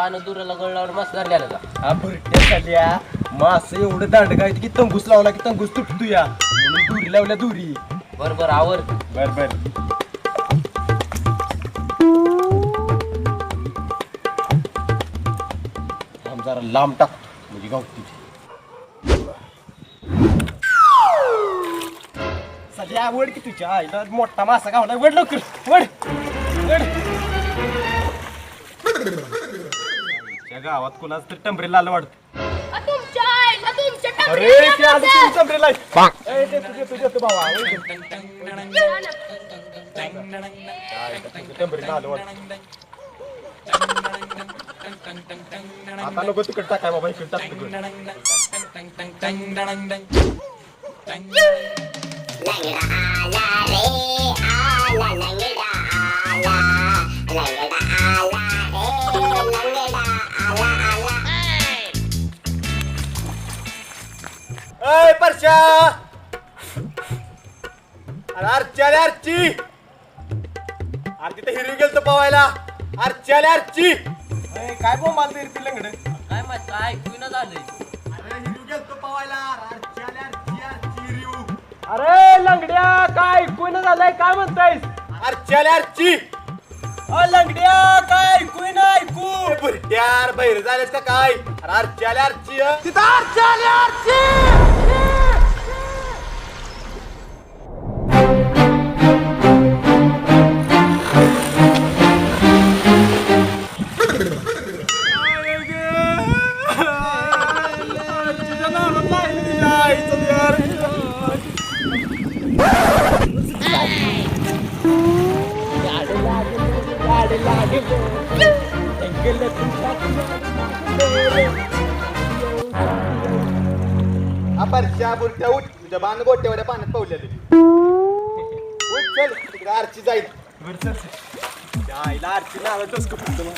बाण दुराला गळ लावून मस्त का? हा भरट्या झाल्या. मास एवढं दांड काय की तंगूस लावला की तंगूस तुटतो या. म्हणून दुरी लावल्या दुरी. बर बर आवर. बर बर. थांब जरा लांब टाक. म्हणजे गाव तुझी सध्या वड की तुझ्या आईला मोठा मासा गावला वड लवकर वड. गावात कोणाच तर टंबरेला आलं वाटतं. तुमच्या आईला तुमच्या अरे ते आज टंबरेला आहे. ए, ते तुझे तुझे तू भावा ए, ते टंबरेला आलं वाटतं. आता नको तिकड टाकाय बाबा इकडे टाक तिकडे. अय परशा! अरे आरची आली आरची! अरे तिथे हिरवी गेलतो पवायला. आरची आली आरची! अय, काय बो माल तरी लंगड? काय माहीत काय ऐकू न झालंय. अरे हिरवी गेलतो पवायला. आरची आली आरची आरची हिरवी. अरे लंगड्या काय ऐकू न झालंय काय म्हणतायस? आरची आली आरची. अ लंगड्या काय ऐकू ना ऐकू? बुरट्यार बहिर झालेस का काय? अरे आरची आली आरची अ. तिथं आरची आली अपरच्या बुरट्या उठ तुझ्या बाण गोट्यावर पाण्यात पावलेली उठ चल तिकडे आरची जाईल. आरची नाव डोसकं फुटलं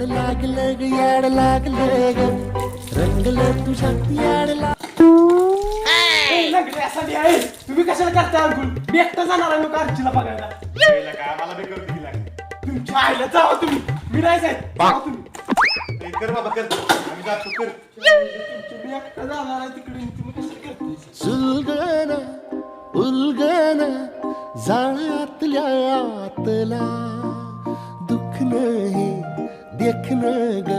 याड लागलं ग याड लागलं. ग रंगलं तुझ्या याड लाग ए, लंगड्या साठी आहे. तुम्ही कशाला करताय अंकुल? मी एकटा जाणार आहे लोक आरचीला बघायला. तुमच्या आईला जावा तुम्ही. मी नाही जात जावा तुम्ही. ए, कर बाबा कर. आम्ही जातो कर. तुमची- मी एकटा जाणार आहे तिकडे. तुम्ही कशाला करताय? सुलगन उलगन जाळ्यातल्या आतला दुःख नाही देखन ग.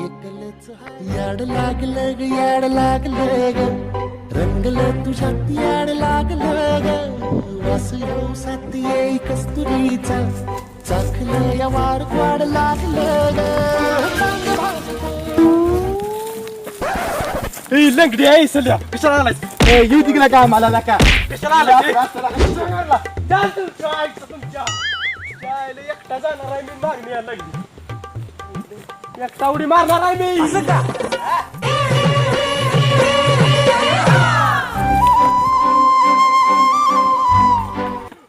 एकलच याड लागलं ग याड लागलं ग. रंगलं तुझ्यात याड लागलं ग. वास येऊ साथ येई कस्तुरीचा. चाखलं या वाड वाड लागलं ग. लंगडी आहे सध्या. कशाला आलायस? ए येऊ तिकडे का मला नका. कशाला आलाय चाल तुमच्या. एकटा जाणार आहे मी मागणी यायला लागली एक उडी मारणार आहे मी.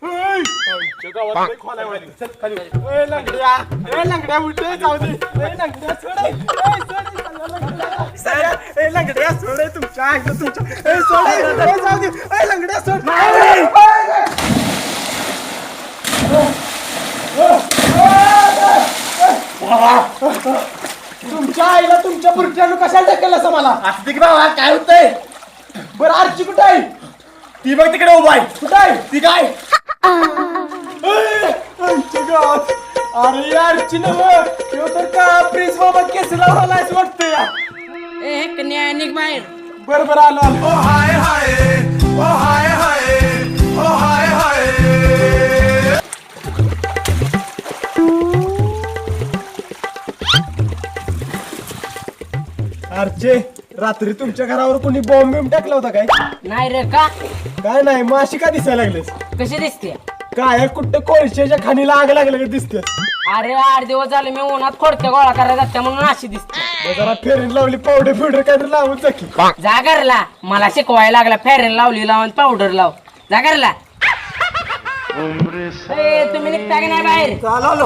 ओय, आमच्या गावात लय खोल आहे वाली. चल, खाली उतर. लंगड्या लंगड्या उलटे जाऊ दे ए, लंगड्या सोड सोड. लंगड्या. सर, लंगड्या सोड. तुमच्या आईला तुमच्या सोड. जाऊ दे लंगड्या सोड. तुमच्या आईला तुमच्या पुरच्यानं कशाला ढकललं असं मला? असं की बाबा काय होतंय? बरं आरची कुठं आहे? ती बघ तिकडे उभा आहे. कुठं आहे? ती काय? गावात. अरे आरची नव तो तर का प्रिन्स बाबा केस लावला असं वाटतं या ए कन्या निघ बाहेर. बरं बरं आलो आलो. आरचे रात्री तुमच्या घरावर कोणी बॉम्ब बिम टाकला होता काय? नाही रे का? काय नाही माशी का दिसायला लागलेस? कशी दिसते? काय कुठं कोळशाच्या खाणीला आग लागलं का दिसते? अरे आठ दिवस झाले मी उन्हात खोडक्या गोळा करायला जाते म्हणून अशी दिसते. जरा फेरीन लावली पावडर फिवडर काहीतरी लावून जाकी जा घरला. मला शिकवायला लागला फेरेन लावली लावून पावडर लाव. जा घरला. ए, तुम्ही निघता की नाही बाहेर? चाल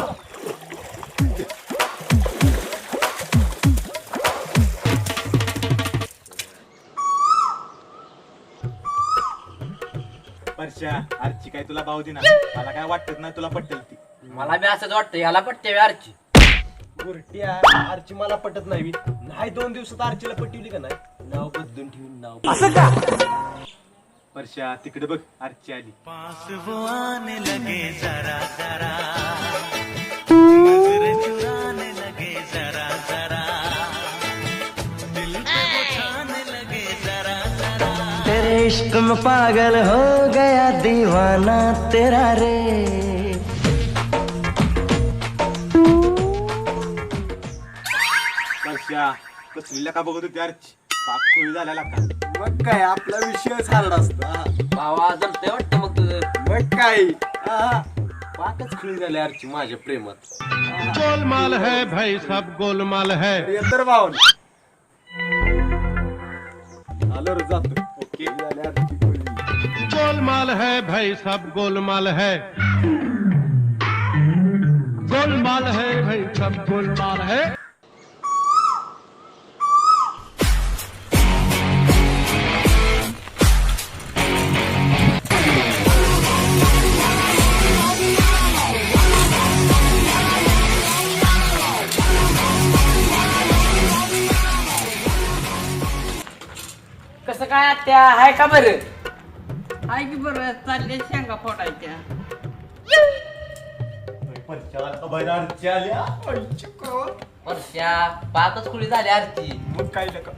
परश्या आरची काय तुला भाऊ दिना. मला काय वाटत नाही तुला पटेल ती. मला बी असंच वाटतं याला पटते अर्ची गुरट्या आरची मला पटत नाही. नाही दोन दिवसात आरचीला पटवली का नाही? नाव बदलून ठेवून नाव असं का? परश्या तिकडे बघ आरची आली. तेरे इश्क में पागल हो गया दीवाना तेरा रे। कसलीला का बघत होती आरची पाक खोळी झालेला का? मग काय आपला विषयच हार्ड असता. भावा जमतंय वाटतं मग तुझं. मग काय. पाकच खुळी झाली आरची माझ्या प्रेमात. गोलमाल है भाई सब गोलमाल है. येतर भावन. आलो रे जातो. गोलमाल है भाई सब गोलमाल है। गोलमाल है भाई सब गोलमाल है। काय आत्या? हाय का बरं? हाय की बरं चालले शेंगा फोडायच्या? वर्षा पाकच खुली झाली आरची मग काय नका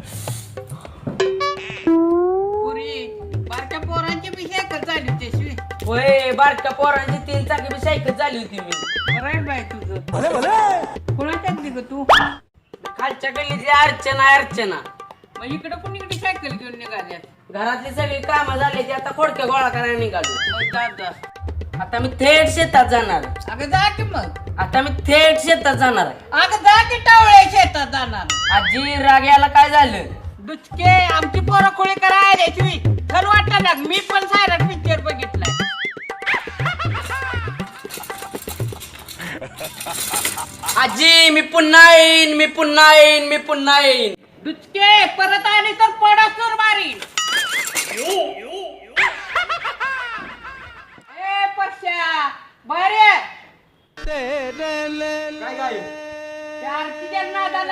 पुरी बारक्या पोरांची बी शेकत झाली त्याशिवाय होय बारक्या पोरांची तीन चाकी बी सायकल झाली होती मी. बरं आहे बाय तुझं. कोणाच्यात ग तू? खालच्या गल्लीची अर्चना अर्चना. मग इकडं कुणीकडे सायकल घेऊन निघाल्या घरातली सगळी कामं झाली ती आता खोडक्या गोळा करायला निघालो. मग दादा. आता मी थेट शेतात जाणार. अगं जा की मग. आता मी थेट शेतात जाणार आहे. अगं जा की टावळे शेतात जाणार. आजी राग याला काय झालं? दुचके आमची पोरं खोळी करायला शिवी खरं वाटलं ना मी पण सायरट पिक्चर बघितलाय. आजी मी पुन्हा येईन मी पुन्हा येईन मी पुन्हा येईन. दुचके परत आली तर पडा सुर मारी ए परश्या बरे काय काय चारची नादा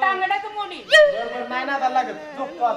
टांगड्यात बरोबर नाही लागत. झोपतो.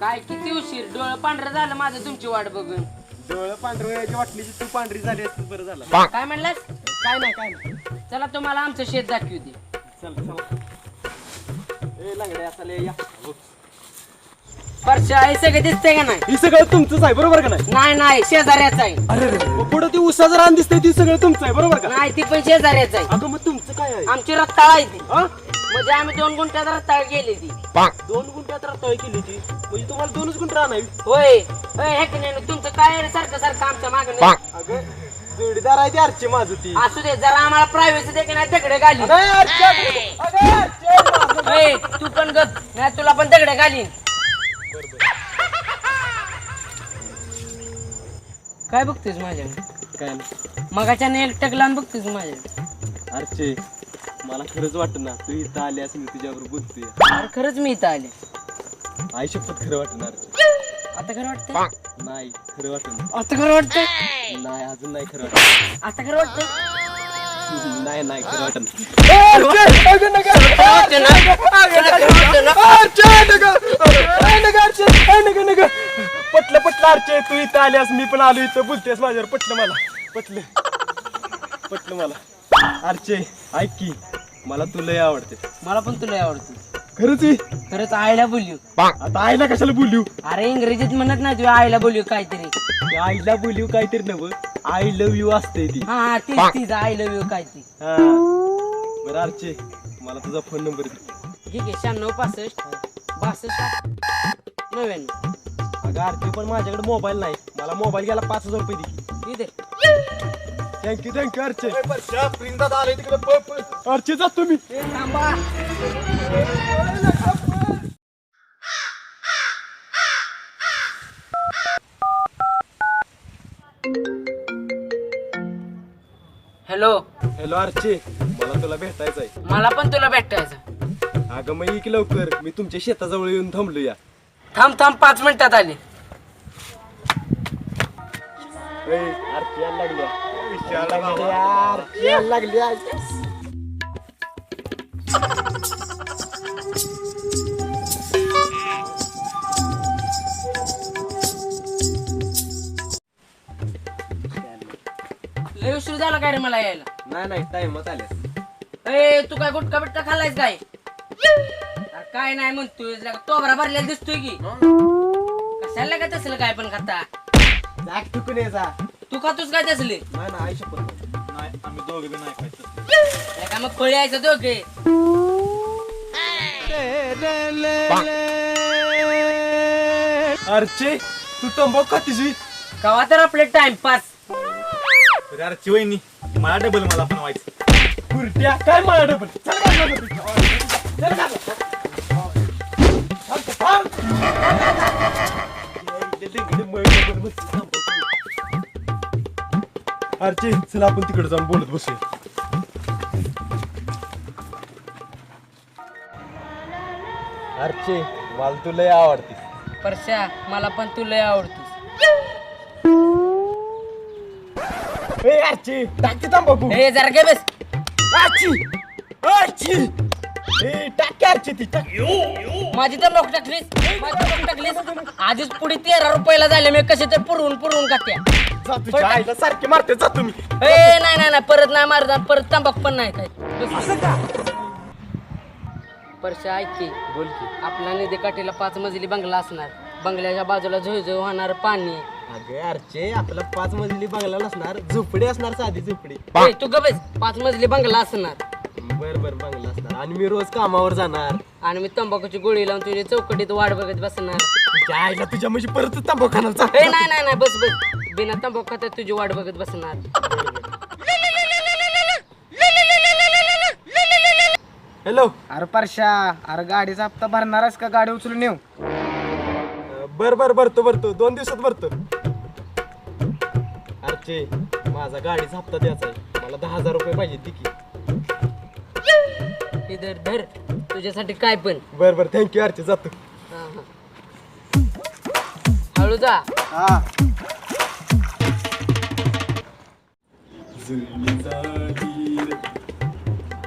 काय किती उशीर? डोळं पांढरं झालं माझं तुमची वाट बघून. डोळं पांढरवयाची वाटलीची तू पांढरी झाली असती बरं झालं. काय म्हणलास? काय नाही काय नाही. चला तुम्हाला आमचं शेत दाखवू दे. चल चल. ए लंगड्या चल या. परश्या हे सगळं दिसतंय का नाही? ही सगळं तुमचंच आहे बरोबर का नाही? नाही नाही शेजाऱ्याचं आहे. अरे रे मग पुढं ती उसाचं रान दिसतंय ती सगळं तुमचं आहे बरोबर का? नाही ती पण शेजाऱ्याचं आहे. अगं मग तुमचं काय आहे? आमची रत्ताळ आहे ती. हा? म्हणजे आम्ही दोन गुंठ्यात रत्ताळ गेली ती. दोन गुंठ्यात राहतोय केली ती. म्हणजे तुम्हाला दोनच गुंठ राहणार. होय. होय हे की नाही तुमचं काय आहे रे सारखं सारखं आमच्या मागणं अगं जोडीदार आहे ती आरची माझं ती. असू दे जरा आम्हाला प्रायव्हसी दे की नाही दगडे घाली अगं, आरची, अगं, अगं, आरची, माझं- होय तू पण गप नाही तुला पण दगडे घालीन. काय बघतोस माझ्या काय? मगाच्या नेल टकलान बघतोस माझ्या आरचे. मला खरंच वाटत ना तू इथं आली असं मी तुझ्यावर बोलतोय अरे खरंच मी इथं आले आई शपथ खरं वाटणार आता खरं वाटतं नाही खरं वाटत आता खरं वाटतं नाही अजून नाही खरं वाटत आता खरं वाटतं नाही नाही खरं वाटत पटलं पटलं अर्चे तू इथं आल्यास मी पण आलो इथं बोलतेस माझ्यावर पटलं मला पटलं पटलं मला अर्चे ऐक की मला तुला आवडते. मला पण तुला आवडतं. खरंच आहे? खरंच आईला बोलू आता आईला कशाला बोलू अरे इंग्रजीत म्हणत नाही तुझ्या आईला बोलू काहीतरी. ते आईला बोलू काहीतरी नवं. आय लव्ह यू असते ती. हा हा तीच तीच आय लव्ह यू काहीतरी. हा. बरं अर्चे मला तुझा फोन नंबर दे. ठीक आहे शहाण्णव पासष्ट बासष्ट नव्याण्णव. अगं आरती पण माझ्याकडे मोबाईल नाही. मला मोबाईल घ्यायला पाच हजार रुपये दे. इथे थँक्यू थँक्यू अर्चे प्रिंदात आले तिकडे अर्चे जा तुम्ही. हॅलो हॅलो अर्चे मला तुला भेटायचं आहे मला पण तुला भेटायचं. अगं मग की लवकर. मी तुमच्या शेताजवळ येऊन थांबलो या थांब थांब पाच मिनिटात आली. आरती यायला लागल्या लय उशीर झाला काय रे मला यायला? नाही नाही टाइमच आले. ए तू काय गुटखा बिटका खाल्लायस काय? अरे काय नाही म्हणतोय जरा तोबरा भरलेला दिसतोय की. कशाला काय तसलं काय पण खाता? जाग चुकून ये जा तू खातोस काय तसले नाही ना आई शपथ नाही आम्ही दोघे बी नाही खायचं काय मग खोळी यायचं दोघे अर्चे तू तंबाखू खातीस बी? कवा तर आपले टाइमपास अरे अर्ची वहिनी मला डबल मला पण व्हायचं कुरट्या काय मला डबल चल म्हणतो तू? चल काय? थांब, थांब. इथे तिकडे मळ डबल बसली, तंबाखू. अर्चे चल आपण तिकडे जाऊन बोलत बसूया. अर्चे मला तुला लय आवडते परश्या मला पण तू लय आवडतोस. ए अर्चे टाकी तंबाखू ए जरा गे बस. आची आची ए टाकी अर्चे ती टाक. माझी तर लोक टाकलीस. माझी लोक टाकलीस. आधीच पुढे तेरा रुपयाला झाले मी कसे तर पुरवून पुरवून खात्या. जा तुझ्या आईला सारखे मारते जा तुम्ही. ए नाही नाही नाही परत नाही मारत परत तंबाखू पण नाही काय बस. परश्या ऐक की बोल की. आपला नदी काठीला पाच मजली बंगला असणार. बंगल्याच्या बाजूला झुळझुळ होणार पाणी. अगं अर्चे आपला पाच मजली बंगला नसणार. झोपडी असणार साधी झोपडी. ए, तू गबस पाच मजली बंगला असणार. बर बर बंगला असणार. आणि मी रोज कामावर जाणार. आणि मी तंबाखूची गोळी लावून तुझ्या चौकटीत वाट बघत बसणार. तुझ्या आईला तुझ्या म्हणजे परत तंबाखू खाणार. ए नाही नाही नाही बस बस. बिना तंबाखू खात्यात तुझी वाट बघत बसणार. हॅलो अरे परशा अरे गाडीचा हप्ता भरणारच का गाडी उचलून येऊ? बर बर भरतो भरतो. दोन दिवसात भरतो. अर्चे माझा गाडीचा हप्ता द्यायचा आहे. मला दहा हजार रुपये पाहिजे ती की. इधर धर तुझ्यासाठी काय पण. बर बर थँक्यू अर्चे जातो. हा, हा. हळू जा. हा.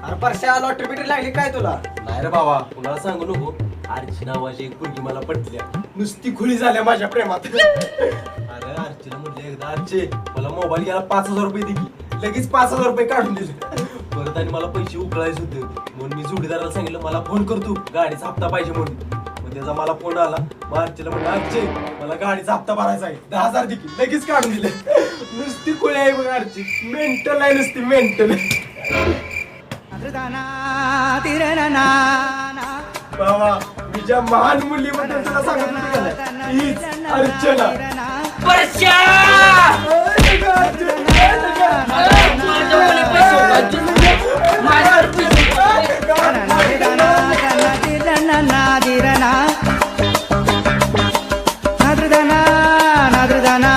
अरे परशा लॉटरी बिटरी लागली काय तुला? नाही रे बाबा कुणाला सांगू नको. आरची नावाची एक मुलगी मला पटल्या नुसती खुली झाल्या माझ्या प्रेमात. अरे आरचीला म्हटलं एकदा आरचे मला मोबाईल घ्यायला पाच हजार रुपये दे की. लगेच पाच हजार रुपये काढून दिले. परत आणि मला पैसे उकळायचे होते. म्हणून मी जोडीदाराला सांगितलं मला फोन करतो गाडीचा हप्ता पाहिजे म्हणून. त्याचा मला फोन आला मग आरचीला म्हणलं आरचे मला गाडीचा हप्ता भरायचा आहे दहा हजार दे की लगेच काढून दिले नुसती खुली आहे बघ आरची मेंटल आहे नुसती मेंटल बाबा मी ज्या महान मुलीबद्दल तुला सांगत होते का नाही? हीच अर्चना परश्या पैसे. माझ्याकडे पैसे होते. நாதிரனா நதுதனா நதுதனா